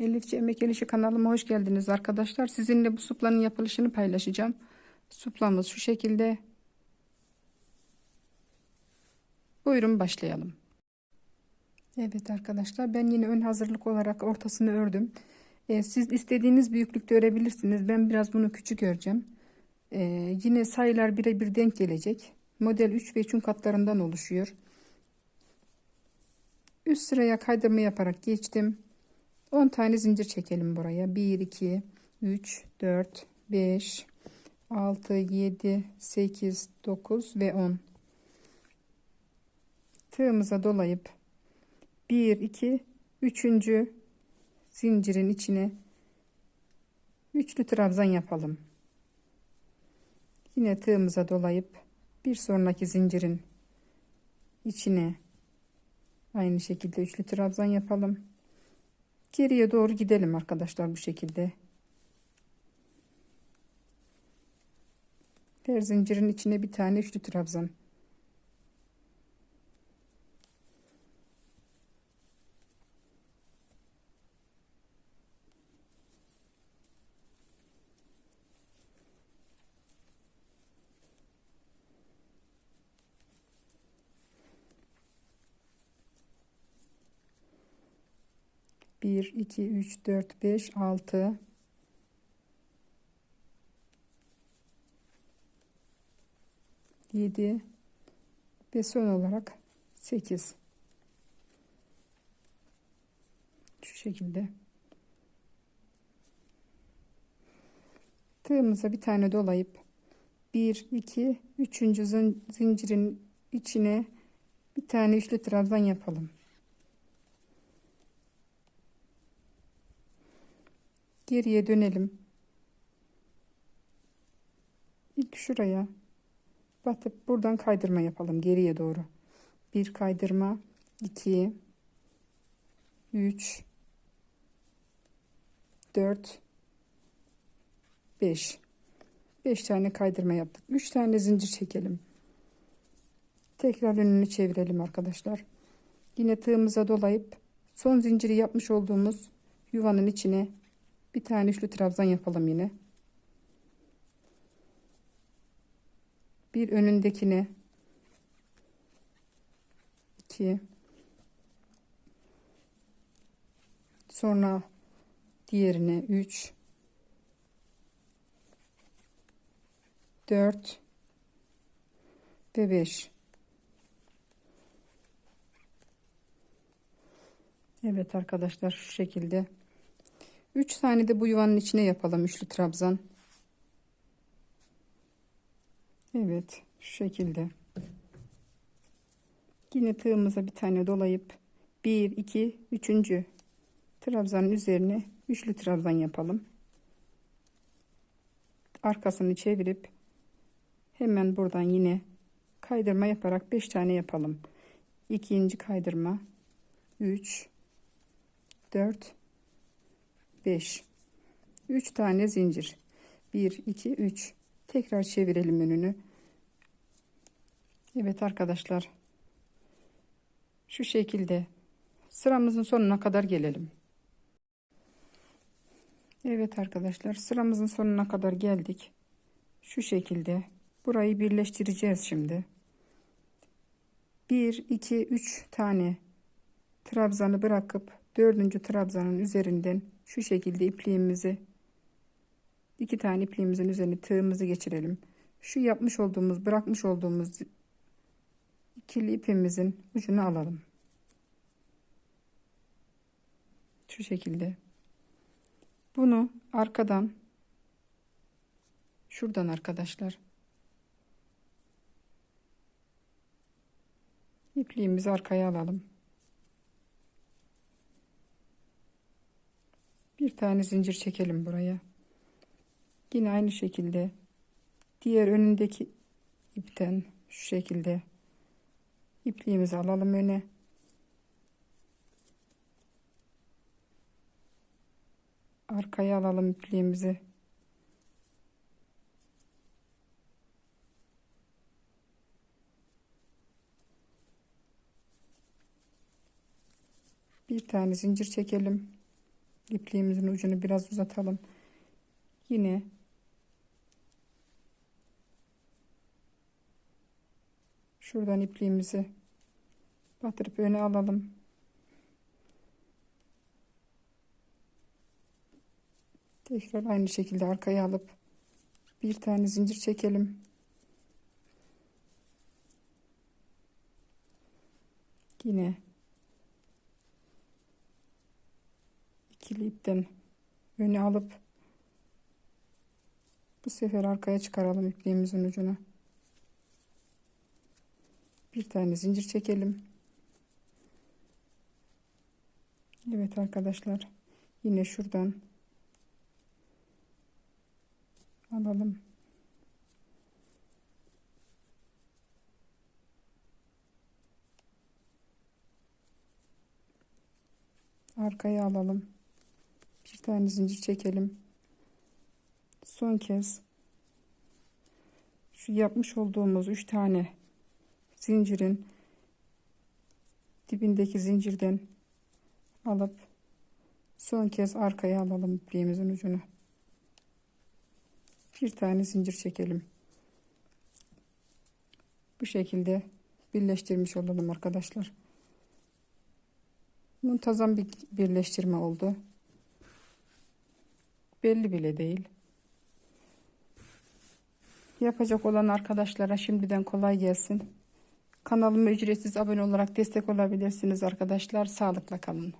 Elifçi Emek Elişi kanalıma hoş geldiniz arkadaşlar. Sizinle bu suplanın yapılışını paylaşacağım. Suplamız şu şekilde. Buyurun başlayalım. Evet arkadaşlar ben yine ön hazırlık olarak ortasını ördüm. Ee, siz istediğiniz büyüklükte örebilirsiniz. Ben biraz bunu küçük öreceğim. Ee, yine sayılar birebir denk gelecek. Model 3 ve 3'ün katlarından oluşuyor. Üst sıraya kaydırma yaparak geçtim. 10 tane zincir çekelim buraya. 1, 2, 3, 4, 5, 6, 7, 8, 9 ve 10. Tığımıza dolayıp 1, 2, 3. zincirin içine üçlü trabzan yapalım. Yine tığımıza dolayıp bir sonraki zincirin içine aynı şekilde üçlü trabzan yapalım. Geriye doğru gidelim arkadaşlar bu şekilde. Her zincirin içine bir tane üçlü trabzan. Bir, iki, üç, dört, beş, altı. Yedi ve son olarak sekiz. Şu şekilde. Tığımıza bir tane dolayıp bir, iki, üçüncü zincirin içine bir tane üçlü trabzan yapalım. Geriye dönelim. İlk şuraya batıp buradan kaydırma yapalım geriye doğru. Bir kaydırma, iki, üç, dört, beş. Beş tane kaydırma yaptık. Üç tane zincir çekelim. Tekrar önünü çevirelim arkadaşlar. Yine tığımıza dolayıp son zinciri yapmış olduğumuz yuvanın içine bir tane üçlü trabzan yapalım yine. Bir önündekine iki. Sonra diğerine üç. Dört. Ve beş. Evet arkadaşlar şu şekilde 3 tane de bu yuvanın içine yapalım üçlü trabzan. Evet şu şekilde. Yine tığımıza bir tane dolayıp 1 2 3. trabzanın üzerine üçlü trabzan yapalım. Arkasını çevirip hemen buradan yine kaydırma yaparak 5 tane yapalım. İkinci kaydırma 3 4 5 3 tane zincir. 1 2 3 tekrar çevirelim önünü. Evet arkadaşlar. Şu şekilde. Sıramızın sonuna kadar gelelim. Evet arkadaşlar sıramızın sonuna kadar geldik. Şu şekilde. Burayı birleştireceğiz şimdi. 1 2 3 tane trabzanı bırakıp dördüncü trabzanın üzerinden şu şekilde ipliğimizi iki tane ipliğimizin üzerine tığımızı geçirelim. Şu yapmış olduğumuz bırakmış olduğumuz ikili ipimizin ucunu alalım. Şu şekilde. Bunu arkadan şuradan arkadaşlar ipliğimizi arkaya alalım. Tane zincir çekelim buraya. Yine aynı şekilde diğer önündeki ipten şu şekilde ipliğimizi alalım öne. Arkaya alalım ipliğimizi. Bir tane zincir çekelim ipliğimizin ucunu biraz uzatalım. Yine şuradan ipliğimizi batırıp öne alalım. Tekrar aynı şekilde arkaya alıp bir tane zincir çekelim. Yine ikili ipten öne alıp bu sefer arkaya çıkaralım ipliğimizin ucunu. Bir tane zincir çekelim. Evet arkadaşlar. Yine şuradan alalım. Arkaya alalım. Bir tane zincir çekelim. Son kez şu yapmış olduğumuz üç tane zincirin dibindeki zincirden alıp son kez arkaya alalım ipliğimizin ucunu. Bir tane zincir çekelim. Bu şekilde birleştirmiş olalım arkadaşlar. Muntazam bir birleştirme oldu. Belli bile değil. Yapacak olan arkadaşlara şimdiden kolay gelsin. Kanalıma ücretsiz abone olarak destek olabilirsiniz arkadaşlar. Sağlıkla kalın.